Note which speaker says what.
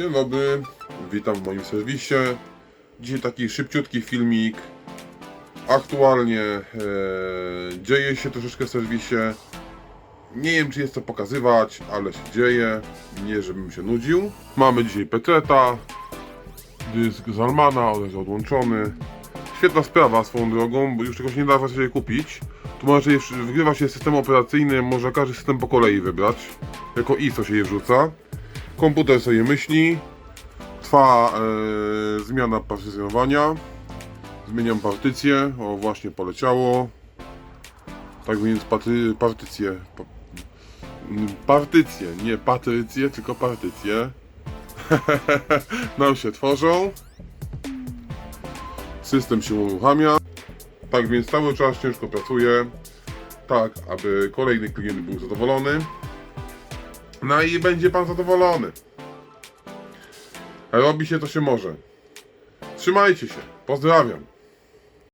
Speaker 1: Dzień dobry, witam w moim serwisie. Dzisiaj taki szybciutki filmik. Aktualnie e, dzieje się troszeczkę w serwisie. Nie wiem, czy jest to pokazywać, ale się dzieje. Nie, żebym się nudził. Mamy dzisiaj Petreta, dysk Zalmana, on jest odłączony. Świetna sprawa swoją drogą, bo już czegoś nie da się kupić. Tu jeszcze wygrywa się system operacyjny, może każdy system po kolei wybrać. Jako ISO się je wrzuca. Komputer sobie myśli. Trwa e, zmiana partycjonowania. Zmieniam partycję. O, właśnie poleciało. Tak więc paty, partycje. Pa, partycje, nie patrycje, tylko partycje. Nam się tworzą. System się uruchamia. Tak więc cały czas ciężko pracuję. Tak, aby kolejny klient był zadowolony. No i będzie pan zadowolony. Robi się to się może. Trzymajcie się. Pozdrawiam.